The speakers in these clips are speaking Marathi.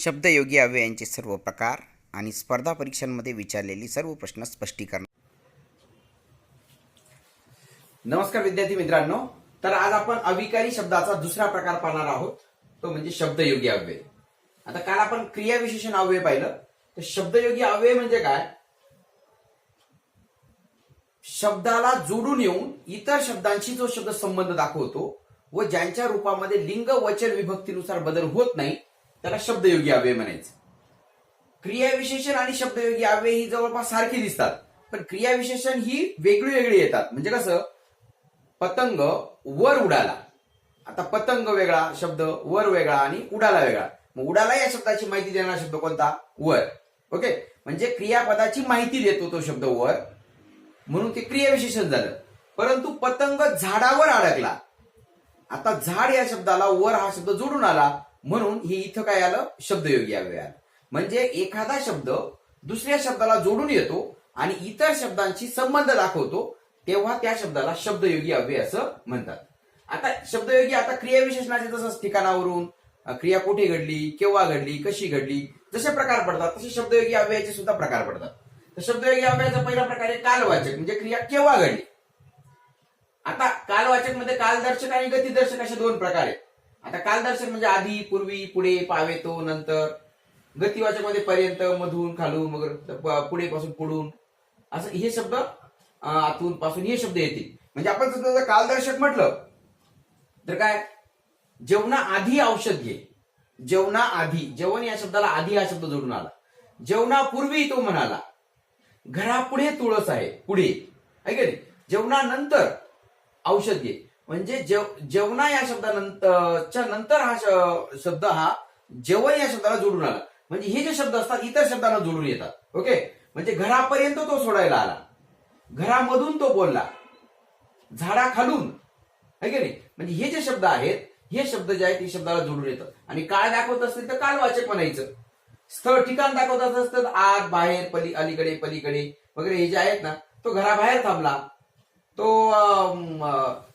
शब्दयोगी अव्ययांचे सर्व प्रकार आणि स्पर्धा परीक्षांमध्ये विचारलेली सर्व प्रश्न स्पष्टीकरण. नमस्कार विद्यार्थी मित्रांनो. तर आज आपण अविकारी शब्दाचा दुसरा प्रकार पाहणार आहोत. तो म्हणजे शब्दयोगी अव्यय. आता काल आपण क्रियाविशेषण अव्यय पाहिलं. तर शब्दयोगी अव्यय म्हणजे काय? शब्दाला जोडून येऊन इतर शब्दांशी जो शब्द संबंध दाखवतो व ज्यांच्या रूपामध्ये लिंग वचन विभक्तीनुसार बदल होत नाही त्याला शब्दयोगी अव्यय म्हणायचं. क्रियाविशेषण आणि शब्दयोगी अव्यय ही जवळपास सारखी दिसतात. पण क्रियाविशेषण ही वेगळी वेगळी येतात. म्हणजे कसं? पतंग वर उडाला. आता पतंग वेगळा शब्द वर वेगळा आणि उडाला वेगळा. मग उडाला या शब्दाची माहिती देणारा शब्द कोणता? वर. ओके? म्हणजे क्रियापदाची माहिती देतो तो शब्द वर. म्हणून ते क्रियाविशेषण झालं. परंतु पतंग झाडावर अडकला. आता झाड या शब्दाला वर हा शब्द जोडून आला. म्हणून हे इथं काय आलं? शब्दयोगी अव्यय आलं. म्हणजे एखादा शब्द दुसऱ्या शब्दाला जोडून येतो आणि इतर शब्दांशी संबंध दाखवतो तेव्हा त्या शब्दाला शब्दयोगी अव्यय असं म्हणतात. आता शब्दयोगी आता क्रियाविशेषणाचे जसं ठिकाणावरून क्रिया कुठे घडली केव्हा घडली कशी घडली जसे प्रकार पडतात तसे शब्दयोगी अव्ययाचे सुद्धा प्रकार पडतात. तर शब्दयोगी अव्ययाचा पहिला प्रकार आहे कालवाचक म्हणजे क्रिया केव्हा घडली? आता कालवाचकमध्ये कालदर्शक आणि गतिदर्शक असे दोन प्रकार आहेत. आता कालदर्शक म्हणजे आधी पूर्वी पुढे पावेतो नंतर गतिवाचकमध्ये पर्यंत मधून खालून वगैरे पुढे पासून पुढून. असं हे शब्द आतून पासून हे शब्द येतील. म्हणजे आपण जर त्याचं कालदर्शक म्हटलं तर काय? जेवणा आधी औषध घे. जेवणा आधी जेवण या शब्दाला आधी हा शब्द जोडून आला. जेवणापूर्वी तो म्हणाला घरापुढे तुळस आहे पुढे. ऐक जेवणानंतर औषध घे. म्हणजे जेव जेवणा या शब्दानंतरच्या नंतर हा शब्द हा जेवण या शब्दाला जोडून आला. म्हणजे हे जे शब्द असतात इतर शब्दांना जोडून येतात. ओके? म्हणजे घरापर्यंत तो सोडायला आला. घरामधून तो बोलला. झाडाखालून. है की नाही? म्हणजे हे जे शब्द आहेत हे शब्द जे आहेत हे शब्दाला जोडून येतात. आणि काळ दाखवत असतील तर कालवाचक म्हणायचं. स्थळ ठिकाण दाखवत असत तर आत बाहेर पली अलीकडे पलीकडे. वगैरे हे जे आहेत ना तो घराबाहेर थांबला. तो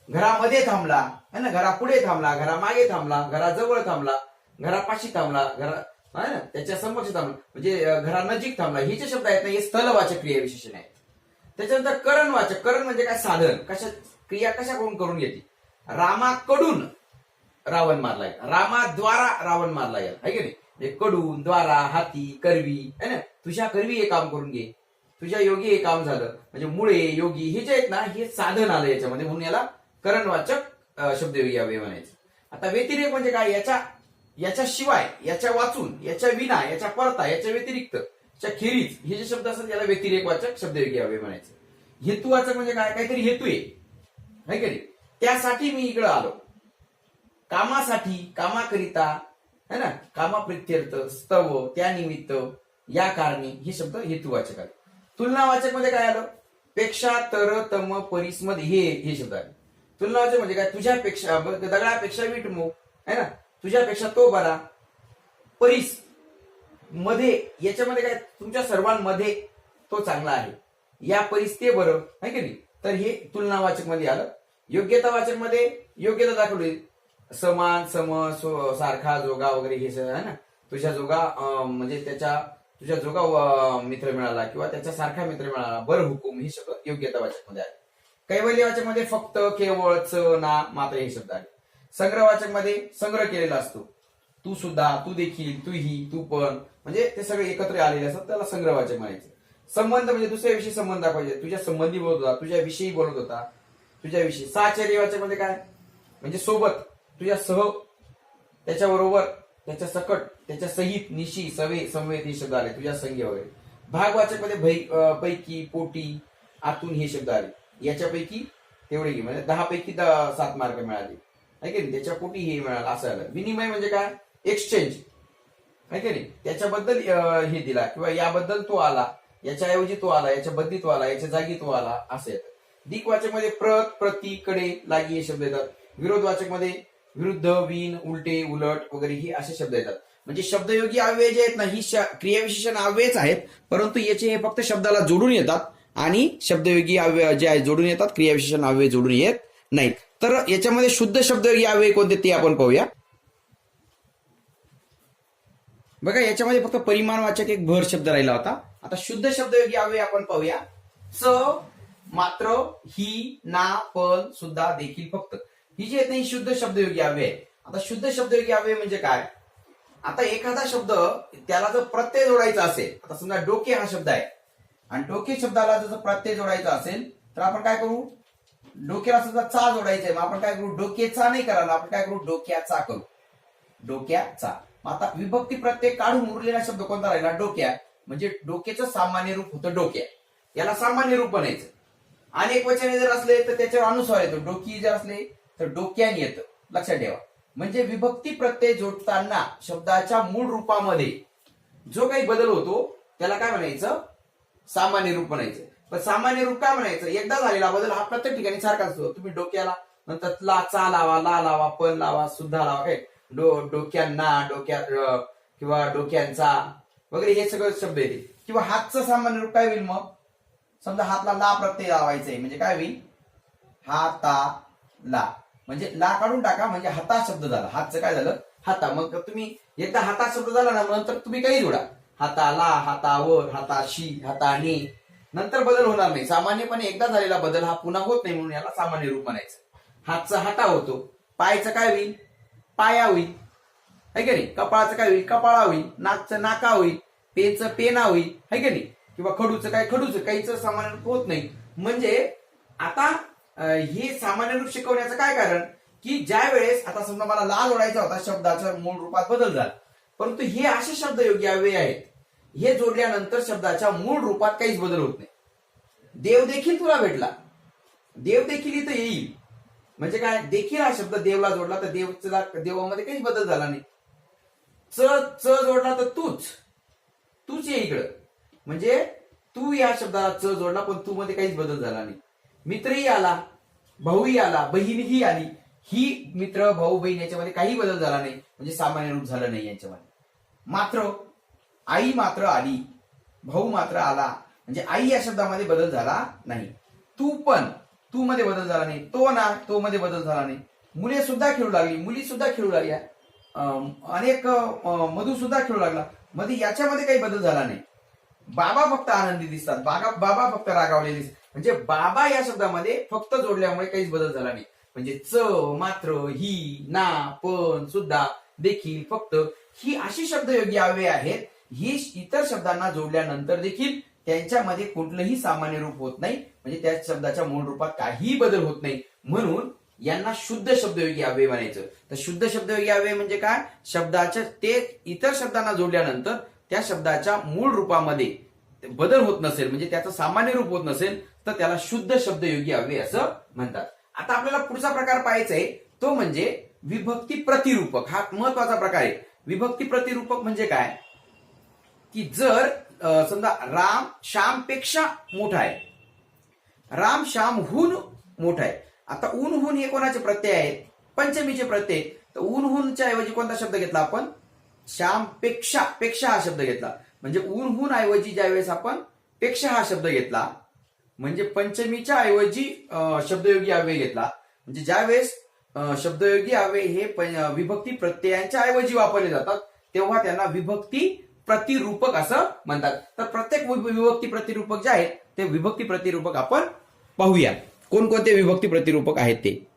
घरामध्ये थांबला है ना? घरापुढे थांबला घरामागे थांबला घराजवळ थांबला घरापाशी थांबला घरा है ना? त्याच्यासमोर थांबला. म्हणजे घरानजीक थांबला. हे जे शब्द आहेत ना हे स्थलवाचक क्रियाविशेषण आहेत. त्याच्यानंतर करणवाचक. करण म्हणजे काय? साधन. कशा क्रिया कशा करून करून घेते? रामाकडून रावण मारला गेला. रामाद्वारा रावण मारला गेला. आहे की नाही? म्हणजे कडून द्वारा हाती करवी है ना? तुझ्या करवी हे काम करून घे. तुझ्या योगी हे काम झालं. म्हणजे मुळे योगी हे जे आहेत ना हे साधन आलं याच्यामध्ये. म्हणून याला करणवाचक शब्द शब्दयोगी अव्यय म्हणायचे. आता व्यतिरेक म्हणजे काय? याच्या याच्याशिवाय याच्या वाचून याच्या विना याच्या परता याच्या व्यतिरिक्त याच्या खेरीज हे जे शब्द असतात याला व्यतिरेकवाचक शब्दयोगी अव्यय म्हणायचे. हेतुवाचक म्हणजे काय? काहीतरी हेतू आहे. है की नाही? त्यासाठी मी इकडं आलो. कामासाठी कामाकरिता है ना? कामाप्रित्यर्थ स्तव त्यानिमित्त या कारणी हे शब्द हेतुवाचक आहे तुलनावाचकमध्ये काय आलं? पेक्षा तर तम परीस हे हे शब्द आहे तुलनावाचक म्हणजे काय? तुझ्यापेक्षा दगडापेक्षा वीट मो है ना? तुझ्यापेक्षा तो बरा. परीसमध्ये याच्यामध्ये काय? तुमच्या सर्वांमध्ये तो चांगला आहे. या परीस ते बरं आहे की नाही? तर हे तुलनावाचकमध्ये आलं. योग्यतावाचकमध्ये योग्यता दाखवली. समान सम सारखा जोगा वगैरे हे सगळं ना? तुझ्या जोगा म्हणजे त्याच्या तुझ्या जोगा मित्र मिळाला किंवा त्याच्या सारखा मित्र मिळाला. बर हुकुम हे शब्द योग्यतावाचकमध्ये आहे कैवल्यवाचकमध्ये फक्त केवळ च ना मात्र हे शब्द आहे. संग्रहवाचकमध्ये संग्रह केलेला असतो. तू सुद्धा तू देखील तूही तू पण. म्हणजे ते सगळे एकत्र आलेले असतात त्याला संग्रहवाचक म्हणायचं. संबंध म्हणजे दुसऱ्याविषयी संबंध दाखवायचे तुझ्या संबंधी बोलत होता तुझ्याविषयी बोलत होता. तुझ्याविषयी साचर्यवाचक म्हणजे काय? म्हणजे सोबत. तुझ्या सह त्याच्याबरोबर त्याच्या सकट त्याच्या सहित निशी सवे संवेद हे शब्द आले. तुझ्या संघ वगैरे. भागवाचकमध्ये अं, पैकी पोटी आतून हे शब्द आले. याच्यापैकी तेवढे घे. म्हणजे दहा पैकी सात मार्क मिळाले. आहे की नाही? त्याच्या पोटी हे मिळालं असं आलं विनिमय म्हणजे काय? एक्सचेंज आहे की नाही? त्याच्याबद्दल हे दिला. किंवा याबद्दल तो आला. याच्याऐवजी तो आला. याच्या बद्दी तो आला. याच्या जागी तो आला. असं येतं. दिक्वाचकमध्ये प्रत प्रति कडे लागी हे शब्द येतात. विरोधवाचकमध्ये विरुद्ध विन उलटे उलट वगैरे हे असे शब्द येतात. म्हणजे शब्दयोगी अव्यय जे आहेत ना ही क्रियाविशेषण अव्ययच आहेत. परंतु याचे हे फक्त शब्दाला जोडून येतात. आणि शब्दयोगी अव्यय जे आहे जोडून येतात क्रियाविशेषण अव्यय जोडून येत नाहीत. तर याच्यामध्ये शुद्ध शब्दयोगी अव्यय कोणते ते आपण पाहूया. बघा याच्यामध्ये फक्त परिमाणवाचक एक भर शब्द राहिला होता. आता शुद्ध शब्दयोगी अव्यय आपण पाहूया. स मात्र ही ना पण सुद्धा देखील फक्त. ही जी येत नाही शुद्ध शब्दयोगी अव्यय आहे. आता शुद्ध शब्दयोगी अव्यय म्हणजे काय? आता एखादा शब्द त्याला जर प्रत्यय जोडायचा असेल आता समजा डोके हा शब्द आहे. आणि डोके शब्दाला जर प्रत्यय जोडायचा असेल तर आपण काय करू? डोक्याला सुद्धा चा जोडायचा आहे मग आपण काय करू? डोकेचा नाही करायला. आपण काय करू? डोक्याचा करू. डोक्याचा. मग आता विभक्ती प्रत्यय काढून उरलेला शब्द कोणता राहिला? डोक्या. म्हणजे डोक्याचं सामान्य रूप होतं डोक्या. याला सामान्य रूप बनायचं अनेक वचने जर असले तर त्याच्यावर अनुस्वार येतो. डोकी जर असले तर डोक्याने येतं. लक्षात ठेवा. म्हणजे विभक्ती प्रत्यय जोडताना शब्दाच्या मूळ रूपामध्ये जो काही बदल होतो त्याला काय म्हणायचं? सामान्य रूप म्हणायचं. पण सामान्य रूप काय म्हणायचं? एकदा झालेला बदल हा प्रत्येक ठिकाणी सारखाच असतो. तुम्ही डोक्याला नंतर ला चा लावा ला लावा पण लावा सुद्धा लावा काय? डो डोक्यांना डोक्यात किंवा डोक्यांचा वगैरे हे सगळं शब्द येते किंवा हातचं सामान्य रूप काय होईल मग? समजा हातला ला प्रत्यय लावायचंय आहे म्हणजे काय होईल? हाता ला. म्हणजे ला काढून टाका म्हणजे हाता शब्द झाला. हातचं काय झालं? हाता. मग तुम्ही एकदा हाता शब्द झाला ना मग नंतर तुम्ही काही जोडा. हाताला हातावर हाताशी हाताने. नंतर बदल होणार नाही. सामान्यपणे एकदा झालेला बदल हा पुन्हा होत नाही म्हणून याला सामान्य रूप म्हणायचं. हातचा हाता होतो. पायचं काय होईल? पाया होईल. है की नाही? कपाळाचं काय होईल? कपाळा होईल. नाकचं नाका होईल. पेनचं पेना होईल. है की नाही? किंवा खडूचं काय? खडूचं. काहीच सामान्य रूप होत नाही. म्हणजे आता हे सामान्य रूप शिकवण्याचं काय कारण? की ज्या वेळेस आता समजा मला लाल ओढायचा होता शब्दाच्या मूळ रूपात बदल झाला. परंतु हे असे शब्द योग्य अव्यय आहेत. हे जोडल्यानंतर शब्दाच्या मूळ रूपात काहीच बदल होत नाही. देव देखील तुला भेटला. देव देखील इथं येईल. म्हणजे काय? देखील हा शब्द देवला जोडला तर देवचा देवामध्ये काहीच बदल झाला नाही. च च जोडला तर तूच. तूच ये इकडं. म्हणजे तू या शब्दाला च जोडला पण तू मध्ये काहीच बदल झाला नाही. मित्रही आला भाऊही आला बहीणही आली. ही मित्र भाऊ बहीण याच्यामध्ये काही बदल झाला नाही. म्हणजे सामान्य रूप झालं नाही याच्यामध्ये. मात्र आई मात्र आली भाऊ मात्र आला म्हणजे आई या शब्दामध्ये बदल झाला नाही. तू पण तू मध्ये बदल झाला नाही तो ना तो मध्ये बदल झाला नाही. मुले सुद्धा खेळू लागली मुली सुद्धा खेळू लागल्या अनेक मधू सुद्धा खेळू लागला. मध्ये याच्यामध्ये काही बदल झाला नाही. बाबा फक्त आनंदी दिसतात बाबा बाबा फक्त रागावले दिसतात. म्हणजे बाबा या शब्दामध्ये फक्त जोडल्यामुळे काहीच बदल झाला नाही. म्हणजे च मात्र ही ना पण सुद्धा देखील फक्त ही अशी शब्दयोगी अव्यय आहेत ही इतर शब्दांना जोडल्यानंतर देखील त्यांच्यामध्ये कुठलंही सामान्य रूप होत नाही म्हणजे त्या शब्दाच्या मूळ रूपात काहीही बदल होत नाही. म्हणून यांना शुद्ध शब्दयोगी अव्यय म्हणायचं. तर शुद्ध शब्दयोगी अव्यय म्हणजे काय? शब्दाच्या ते इतर शब्दांना जोडल्यानंतर त्या शब्दाच्या मूळ रूपामध्ये बदल होत नसेल म्हणजे त्याचं सामान्य रूप होत नसेल तर त्याला शुद्ध शब्दयोगी अव्यय असं म्हणतात. आता आपल्याला पुढचा प्रकार पाहायचा आहे तो म्हणजे विभक्ती प्रतिरूपक. हा महत्त्वाचा प्रकार आहे. विभक्ती प्रतिरूपक म्हणजे काय? की जर समजा राम श्यामपेक्षा मोठा आहे. राम श्याम हून मोठा आहे. आता ऊनहून हे कोणाचे प्रत्यय आहेत? पंचमीचे प्रत्यय तर ऊन हूनच्या ऐवजी कोणता शब्द घेतला आपण? श्यामपेक्षा पेक्षा हा शब्द घेतला. म्हणजे ऊन हून ऐवजी ज्यावेळेस आपण पेक्षा हा शब्द घेतला म्हणजे पंचमीच्या ऐवजी अं, शब्दयोगी अव्यय घेतला. म्हणजे ज्यावेळेस शब्दयोगी अव्यय हे विभक्ती प्रत्ययांच्या ऐवजी वापरले जातात. तेव्हा त्यांना विभक्ती प्रतिरूपक असं म्हणतात. तर प्रत्येक विभक्ती प्रतिरूपक जे आहेत ते विभक्ती प्रतिरूपक आपण पाहूया. कोणकोणते विभक्ती प्रतिरूपक आहेत ते?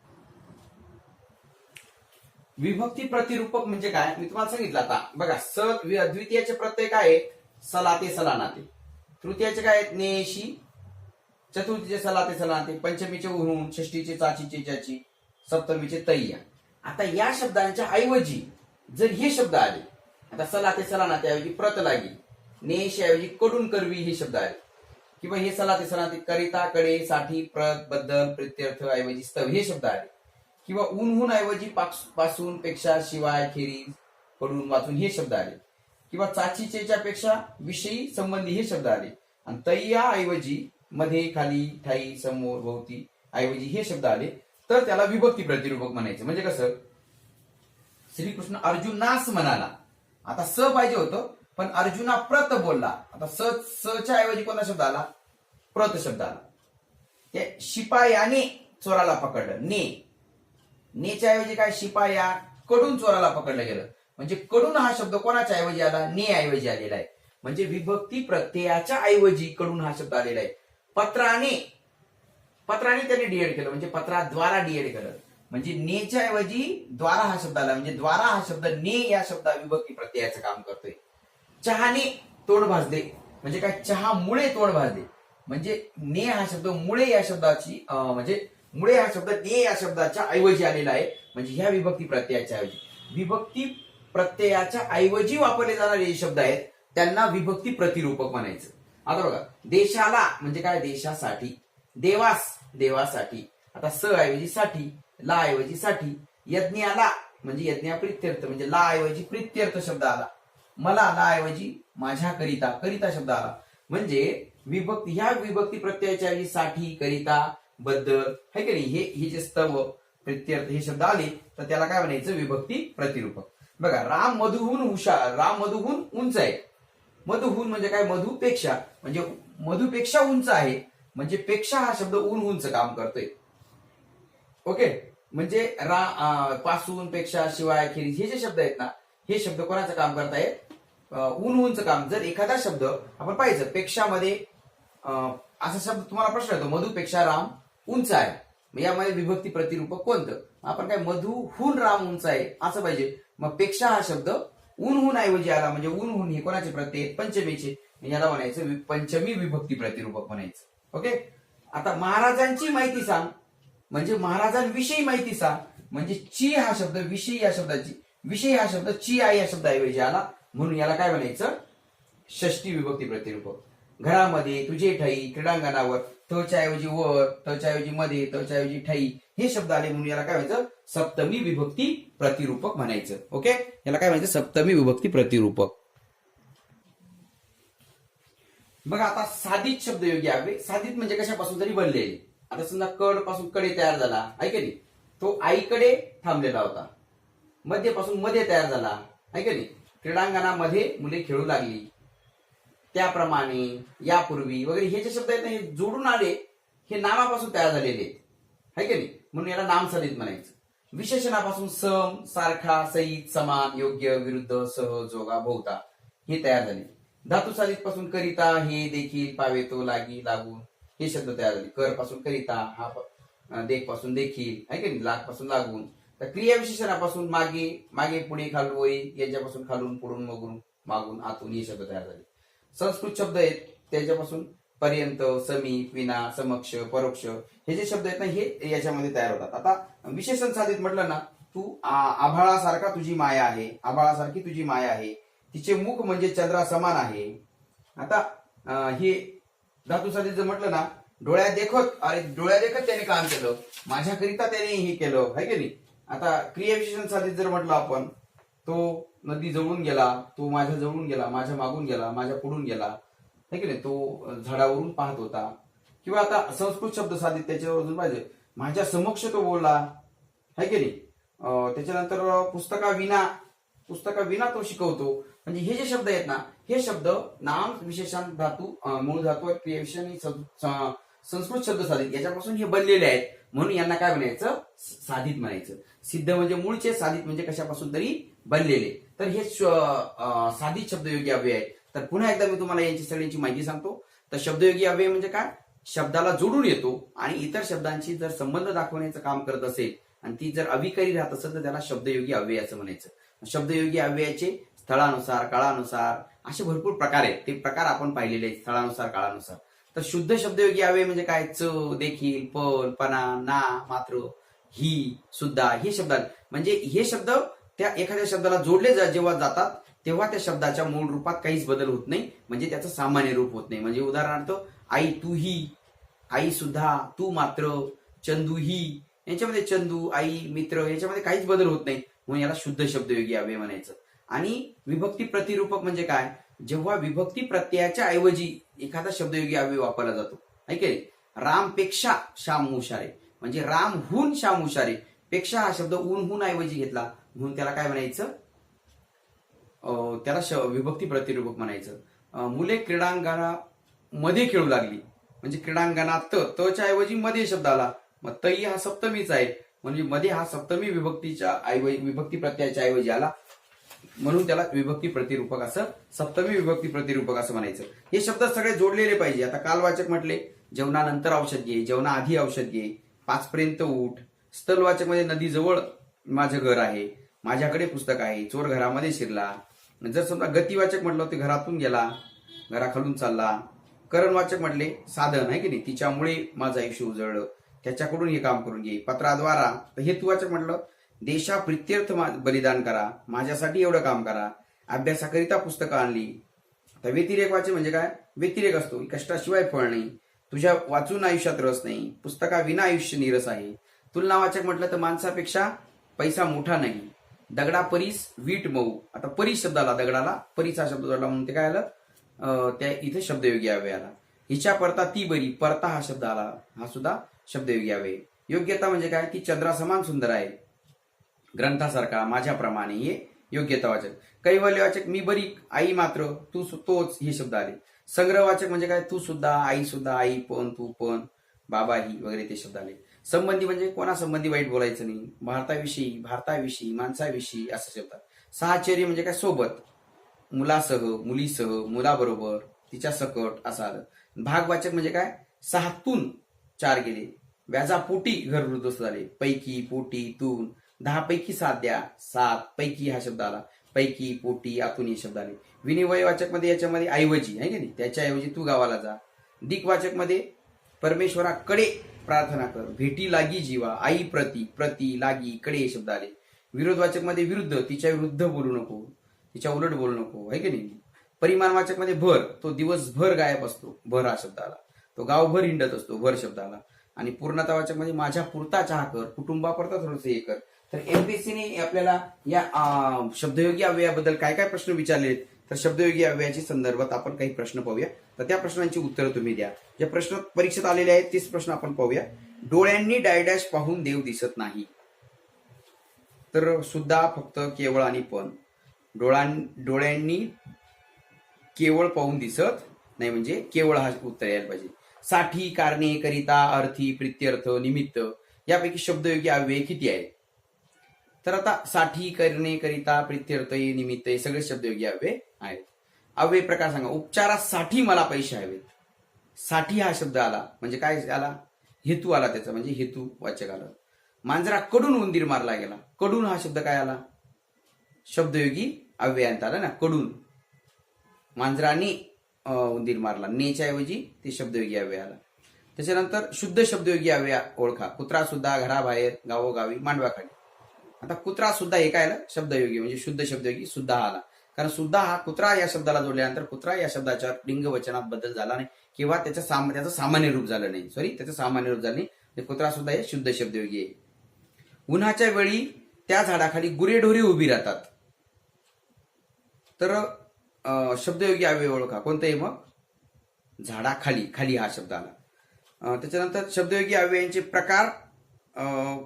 विभक्ती प्रतिरूपक म्हणजे काय? मी तुम्हाला सांगितलं आता. बघा स वि- द्वितीयाचे प्रत्यय काय आहेत. सलाते सलानाते. तृतीयाचे काय आहेत? नेशी. चतुर्थीचे सलाते सलानाते. पंचमीचे उहून षष्टीचे चाचीचे चाची सप्तमीचे तय्या आता या शब्दांच्या ऐवजी जर हे शब्द आले आता सलाते सलानाते ऐवजी प्रत लागी नेश ऐवजी कडून करवी हे शब्द आले. किंवा हे सलाते सलाते करिता कडे साठी प्रत बद्दल प्रत्यर्थ ऐवजी स्तव हे शब्द आले. किंवा ऊनहून ऐवजी पासून पेक्षा शिवाय खेरीजकडून वाचून हे शब्द आले. किंवा चाचीचेच्या पेक्षा विषयी संबंधी हे शब्द आले. आणि तय्या ऐवजी मध्ये खाली ठाई समोर भोवती ऐवजी हे शब्द आले. तर त्याला विभक्ती प्रतिरूपक म्हणायचं. म्हणजे कसं? श्रीकृष्ण अर्जुनास म्हणाला. आता स पाहिजे होतं पण अर्जुना प्रत बोलला. आता स सच्या ऐवजी कोणता शब्द आला? प्रत शब्द आला. त्या शिपायाने चोराला पकडलं. ने. नेच्या ऐवजी काय? शिपाया कडून चोराला पकडलं गेलं. म्हणजे कडून हा शब्द कोणाच्या ऐवजी आला? ने ऐवजी आलेला आहे. म्हणजे विभक्ती प्रत्ययाच्या ऐवजी कडून हा शब्द आलेला आहे. पत्राने पत्राने त्यांनी डीएड केलं म्हणजे पत्राद्वारा डीएड केलं. म्हणजे नेच्या ऐवजी द्वारा हा शब्द आला म्हणजे द्वारा हा शब्द ने या शब्दा विभक्ती प्रत्ययाचं काम करतोय. चहाने तोंड भाजले म्हणजे काय? चहामुळे तोंड भाजले. म्हणजे ने हा शब्द मुळे या शब्दाची म्हणजे मुळे हा शब्द ने या शब्दाच्या ऐवजी आलेला आहे म्हणजे ह्या विभक्ती प्रत्ययाच्या ऐवजी. विभक्ती प्रत्ययाच्या ऐवजी वापरले जाणारे जे शब्द आहेत त्यांना विभक्ती प्रतिरूपक म्हणायचं. आता बघा देशाला म्हणजे काय? देशासाठी. देवास देवासाठी. आता स ऐवजी साठी ला ऐवजी साठी यज्ञाला म्हणजे यज्ञा प्रित्यर्थ म्हणजे ला ऐवजी प्रित्यर्थ शब्द आला. मला ला ऐवजी माझ्या करिता करिता शब्द आला. म्हणजे विभक्ती ह्या विभक्ती प्रत्ययाच्या ऐवजी साठी करिता बद्दल है की नाही? हे हे जे स्तव प्रत्यर्थ हे शब्द आले तर त्याला काय म्हणायचं? विभक्ती प्रतिरूपक. बघा राम मधुहून हुशार राम मधुहून उंच आहे. मधुहून म्हणजे काय? मधुपेक्षा म्हणजे मधुपेक्षा उंच आहे. म्हणजे पेक्षा हा शब्द ऊन उंच काम करतोय. ओके? म्हणजे रा पासून पेक्षा शिवाय खेरीज हे जे शब्द आहेत ना हे शब्द कोणाचं काम करतायत ऊन उंच काम. जर एखादा शब्द आपण पाहिजे पेक्षामध्ये मध्ये असा शब्द तुम्हाला प्रश्न येतो मधुपेक्षा राम उंच आहे. यामध्ये विभक्ती प्रतिरूपक कोणतं? आपण काय मधुहून राम उंच आहे असं पाहिजे. मग पेक्षा हा शब्द ऊनहून ऐवजी आला म्हणजे ऊनहून हे कोणाचे प्रत्यय? आहेत? पंचमीचे याला म्हणायचं पंचमी विभक्ती प्रतिरूपक म्हणायचं. ओके? आता महाराजांची माहिती सांग. म्हणजे महाराजांविषयी माहिती सांग. म्हणजे ची हा शब्द विषयी या शब्दाची. विषयी हा शब्द ची आई या शब्दाऐवजी आला. म्हणून याला काय म्हणायचं? षष्टी विभक्ती प्रतिरूपक घरामध्ये तुझे ठाई क्रीडांगणावर त्वच्या ऐवजी वर त्वच्या ऐवजी मध्ये त्वच्या ऐवजी ठाई हे शब्द आले म्हणून याला काय म्हणायचं? सप्तमी विभक्ती प्रतिरूपक म्हणायचं. ओके? याला काय म्हणायचं? सप्तमी विभक्ती प्रतिरूपक. बघा आता साधित शब्द योग्य आहे. साधित म्हणजे कशापासून तरी बनलेले. आता समजा कडपासून कडे तयार झाला आहे नाही? तो आईकडे थांबलेला होता. मध्यपासून मध्ये तयार झाला आहे का नाही? क्रीडांगणामध्ये मुले खेळू लागली. त्याप्रमाणे यापूर्वी वगैरे हे जे शब्द आहेत ना हे जोडून आले हे नामापासून तयार झालेले आहेत. है की नाही? म्हणून याला नाम साधित म्हणायचं. विशेषणापासून सम सारखा सईत समान योग्य विरुद्ध सह जोगा भोवता हे तयार झाले. धातू साधित पासून करिता हे देखील पावे तो लागी लागून हे शब्द तयार झाले कर पासून करिता हा देखपासून देखील आहे की नाही? लागपासून लागून. तर क्रिया विशेषणापासून मागे मागे पुढे खालून वरी यांच्यापासून खालून पुढून मगून मागून आतून हे शब्द तयार झाले. संस्कृत शब्द आहेत. त्याच्यापासून पर्यंत समीप विना समक्ष परोक्ष हे जे शब्द आहेत ना हे याच्यामध्ये तयार होतात. आता विशेषण साधित म्हटलं ना तू आभाळासारखा तुझी माया आहे. आभाळासारखी तुझी माया आहे. तिचे मुख म्हणजे चंद्रा समान आहे. आता हे धातू जर म्हटलं ना डोळ्या देखत अरे डोळ्या देखत त्याने काम केलं. माझ्याकरिता त्याने हे केलं है की नाही? आता क्रियाविशेषण साधित जर म्हटलं आपण तो नदी जवळून गेला तो माझ्या जवळून गेला माझ्या मागून गेला माझ्या पुढून गेला है की नाही? तो झाडावरून पाहत होता. किंवा आता संस्कृत शब्द साधित त्याच्यावरून पाहिजे. माझ्या समक्ष तो बोलला है की नाही? त्याच्यानंतर पुस्तकाविना पुस्तकाविना तो शिकवतो. म्हणजे हे जे शब्द आहेत ना हे शब्द नाम विशेषण धातू मूळ धातू क्रिएशन संस्कृत शब्द साधित. याच्यापासून हे बनलेले आहेत. म्हणून यांना काय म्हणायचं? साधित म्हणायचं. सिद्ध म्हणजे मूळचे साधित म्हणजे कशापासून तरी बनलेले. तर हे साधित शब्दयोगी अव्यय आहेत. तर पुन्हा एकदा मी तुम्हाला यांची सगळ्यांची माहिती सांगतो. तर शब्दयोगी अव्यय म्हणजे काय? शब्दाला जोडून येतो आणि इतर शब्दांशी जर संबंध दाखवण्याचं काम करत असेल आणि ती जर अविकारी राहत असेल तर त्याला शब्दयोगी अव्यय असं म्हणायचं. शब्दयोगी अव्ययाचे स्थळानुसार काळानुसार असे भरपूर प्रकार आहेत. ते प्रकार आपण पाहिलेले आहेत स्थळानुसार काळानुसार. तर शुद्ध शब्दयोगी अव्यय म्हणजे काय? च देखील पण पणा ना मात्र ही सुद्धा हे शब्द म्हणजे हे शब्द त्या एखाद्या शब्दाला जोडले जा जेव्हा जातात तेव्हा त्या शब्दाच्या मूळ रूपात काहीच बदल होत नाही. म्हणजे त्याचं सामान्य रूप होत नाही. म्हणजे उदाहरणार्थ आई तू ही आई सुद्धा तू मात्र चंदू ही. याच्यामध्ये चंदू आई मित्र याच्यामध्ये काहीच बदल होत नाही. म्हणून याला शुद्ध शब्दयोगी अव्यय म्हणायचं. आणि विभक्ती प्रतिरूपक म्हणजे काय? जेव्हा विभक्ती प्रत्ययाच्या ऐवजी एखादा शब्दयोगी अव्यय वापरला जातो. ऐकेल रामपेक्षा श्याम हुशारे. म्हणजे राम हून श्याम हुशारे पेक्षा हा शब्द ऊनहून ऐवजी घेतला म्हणून त्याला काय म्हणायचं? अं, त्याला श- विभक्ती प्रतिरूपक म्हणायचं. मुले मुले क्रीडांगणामध्ये खेळू लागली. म्हणजे क्रीडांगणात त तच्या ऐवजी मध्ये शब्द आला. मग तई हा सप्तमीचा आहे. म्हणजे मध्ये हा सप्तमी विभक्तीच्या ऐवजी विभक्ती प्रत्ययाच्या ऐवजी आला. म्हणून त्याला विभक्ती प्रतिरूपक असं सप्तमी विभक्ती प्रतिरूपक असं म्हणायचं. हे शब्द सगळे जोडलेले पाहिजे. आता कालवाचक म्हटले जेवणानंतर औषध घे जेवणाआधी औषध घे पाचपर्यंत उठ. स्थलवाचक म्हणजे नदी जवळ माझं घर आहे माझ्याकडे पुस्तक आहे चोर घरामध्ये शिरला. जर समजा गतिवाचक म्हटलं ते घरातून गेला घराखालून चालला. करणवाचक म्हटले साधन आहे की नाही? तिच्यामुळे माझं आयुष्य उजळलं. त्याच्याकडून हे काम करून घे. पत्राद्वारा. तर हेतुवाचक म्हटलं देशा प्रित्यर्थ बलिदान करा. माझ्यासाठी एवढं काम करा. अभ्यासाकरिता पुस्तकं आणली. तर व्यतिरेक वाचे म्हणजे काय? व्यतिरेक असतो. कष्टाशिवाय फळ नाही. तुझ्या वाचून आयुष्यात रस नाही. पुस्तका विना आयुष्य निरस आहे. तुलनावाचक म्हटलं तर माणसापेक्षा पैसा मोठा नाही. दगडा परीस वीट मऊ. आता परीस शब्द आला दगडाला परीस हा शब्द जोडला म्हणून ते काय आलं? त्या इथे शब्दयोगी यावे आला हिच्या परता ती बरी परता हा शब्द आला. हा सुद्धा शब्दयोगी यावे. योग्यता म्हणजे काय? ती चंद्रासमान सुंदर आहे. ग्रंथासारखा माझ्याप्रमाणे हे योग्यतावाचक कैवल्यवाचक मी बरी आई मात्र तू सु- तोच हे शब्द आले. संग्रहवाचक म्हणजे काय? तू सुद्धा आई सुद्धा आई पण तू पण बाबा ही वगैरे ते शब्द आले. संबंधी म्हणजे कोणासंबंधी वाईट बोलायचं नाही. भारताविषयी भारताविषयी माणसाविषयी असं शब्द साहचर्य म्हणजे काय? सोबत. मुलासह मुलीसह मुलाबरोबर तिच्या सकट असं आलं. भागवाचक म्हणजे काय? सहातून. चार गेले. व्याजापोटी घर वृद्धस्त झाले पैकी पोटी तून दहा पैकी सात द्या. सात पैकी हा शब्द आला. पैकी पोटी आतून हे शब्द आले. विनिमयवाचकमध्ये याच्यामध्ये ऐवजी आहे की नाही? त्याच्याऐवजी तू गावाला जा. दिक्वाचकमध्ये परमेश्वराकडे प्रार्थना कर. भेटी लागी जीवा. आई प्रती प्रती लागी कडे हे शब्द आले. विरोधवाचकमध्ये विरुद्ध तिच्या विरुद्ध बोलू नको. तिच्या उलट बोलू नको. आहे की नाही? परिमाणवाचकमध्ये भर. तो दिवसभर गायब असतो. भर हा शब्द आला. तो गावभर हिंडत असतो भर शब्दाला. आणि पूर्णतावाचकमध्ये माझ्या पुरता चहा कर कुटुंबापुरता थोडस हे कर. तर एमपीसीने आपल्याला या शब्दयोगी अव्ययाबद्दल काय काय प्रश्न विचारले तर शब्दयोगी अव्ययाच्या संदर्भात आपण काही प्रश्न पाहूया. तर त्या प्रश्नांची उत्तरं तुम्ही द्या. जे प्रश्न परीक्षेत आलेले आहेत तेच प्रश्न आपण पाहूया. डोळ्यांनी डायडॅश पाहून देव दिसत नाही. तर सुद्धा फक्त केवळ आणि पण. डोळ्यां डोळ्यांनी केवळ पाहून दिसत नाही म्हणजे केवळ हा उत्तर यायला पाहिजे. साठी कारणे करिता अर्थी प्रित्यर्थ निमित्त यापैकी शब्दयोगी अव्यय किती आहेत तर आता साठी करणे करिता प्रित्यर्थ हे निमित्त हे सगळे शब्दयोगी अव्यय आहेत. अव्यय प्रकार सांगा. उपचारासाठी मला पैसे हवेत. साठी हा शब्द आला. म्हणजे काय आला? हेतू आला त्याचा. म्हणजे हेतू वाचक आलं. मांजरा कडून उंदीर मारला गेला. कडून हा शब्द काय आला? शब्दयोगी अव्ययांत आला ना. कडून. मांजराने उंदीर मारला. नेच्या ऐवजी ते शब्दयोगी अव्यय आला. त्याच्यानंतर शुद्ध शब्दयोगी अव्यय ओळखा. कुत्रा सुद्धा घराबाहेर गावोगावी मांडवाखाली. आता कुत्रा सुद्धा हे काय आलं? शब्दयोगी म्हणजे शुद्ध शब्दयोगी सुद्धा आला. कारण सुद्धा हा कुत्रा या शब्दाला जोडल्यानंतर कुत्रा या शब्दाच्या लिंग वचनात बदल झाला नाही. किंवा त्याचं साम त्याचं सामान्य रूप झालं नाही. सॉरी त्याचं सामान्य रूप झालं नाही. म्हणजे कुत्रा सुद्धा हे शुद्ध शब्दयोगी आहे. उन्हाच्या वेळी त्या झाडाखाली गुरेढोरे उभी राहतात. तर शब्दयोगी अव्यय ओळखा. कोणतं आहे मग? झाडाखाली खाली हा शब्द आला. त्याच्यानंतर शब्दयोगी अव्ययांचे प्रकार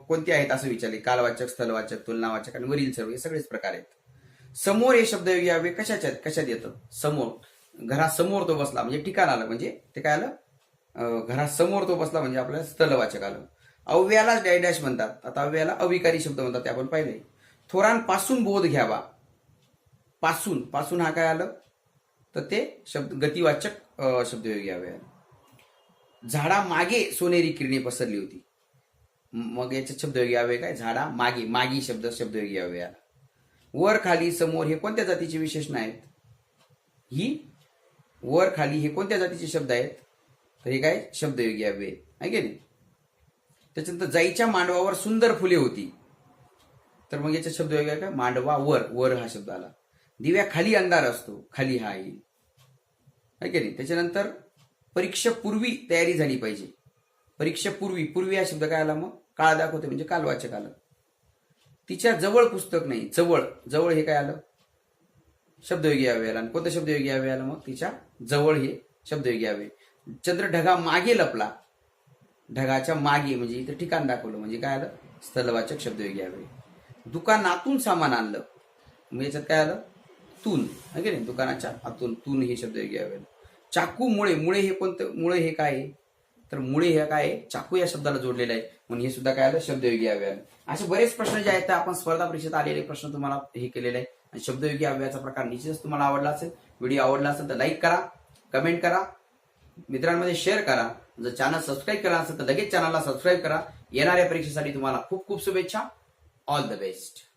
कोणते आहेत असं विचारले? कालवाचक स्थलवाचक तुलनावाचक आणि वरील सर्व हे सगळेच प्रकार आहेत. समोर हे शब्दयोगी अव्यय कशाच्या कशात येतं? समोर. घरासमोर तो बसला म्हणजे ठिकाण आलं म्हणजे ते काय आलं? घरासमोर तो बसला म्हणजे आपल्याला स्थलवाचक आलं. अव्ययाला डॅडॅश म्हणतात. आता अव्ययाला अविकारी शब्द म्हणतात ते आपण पाहिले. थोरांपासून बोध घ्यावा. पासून पासून हा काय आलं? तर ते शब्द गतिवाचक शब्दयोगी अव्यय झाडा मागे सोनेरी किरणे पसरली होती. मग याच्यात शब्दयोगी अव्यय काय? झाडा मागे मागी शब्द शब्दयोगी अव्यय आला वर खाली समोर हे कोणत्या जातीचे विशेषण आहेत? ही वर खाली हे कोणत्या जातीचे शब्द आहेत? तर हे काय? शब्दयोगी अव्यय आहे की नाही? त्याच्यानंतर जाईच्या मांडवावर सुंदर फुले होती. तर मग याचा शब्द वेगळा काय? मांडवा वर वर हा शब्द आला. दिव्या खाली अंधार असतो खाली हा येईल. की नाही? त्याच्यानंतर परीक्षेपूर्वी तयारी झाली पाहिजे. परीक्षेपूर्वी पूर्वी हा शब्द काय आला मग? काळ दाखवते म्हणजे कालवाचक आलं. तिच्या जवळ पुस्तक नाही जवळ जवळ हे काय आलं? शब्दयोगी यावे आला. आणि कोणतं शब्दयोगी यावे आलं मग? तिच्या जवळ हे शब्दयोगी यावे. चंद्र ढगा मागे लपला. ढगाच्या मागे म्हणजे इथं ठिकाण दाखवलं. म्हणजे काय आलं? स्थलवाचक शब्दयोगी यावे. दुकानातून सामान आणलं. मग याच्यात काय आलं? तून है की नाही? दुकानाच्या आतून तून हे शब्द घ्यावे. चाकू मुळे मुळे हे कोणतं मुळे हे काय आहे? तर मुळे हे काय आहे? चाकू या शब्दाला जोडलेलं आहे. म्हणून हे सुद्धा काय आलं? शब्दयोगी अव्यय. असे बरेच प्रश्न जे आहेत आपण स्पर्धा परीक्षेत आलेले प्रश्न तुम्हाला हे केलेले आहे आणि शब्दयोगी अव्ययाचा प्रकार निश्चितच तुम्हाला आवडला असेल. व्हिडिओ आवडला असेल तर लाईक करा कमेंट करा. मित्रांमध्ये शेअर करा. जर चॅनल सबस्क्राईब केला असेल तर लगेच चॅनलला सबस्क्राईब करा. येणाऱ्या परीक्षेसाठी तुम्हाला खूप खूप शुभेच्छा. All the best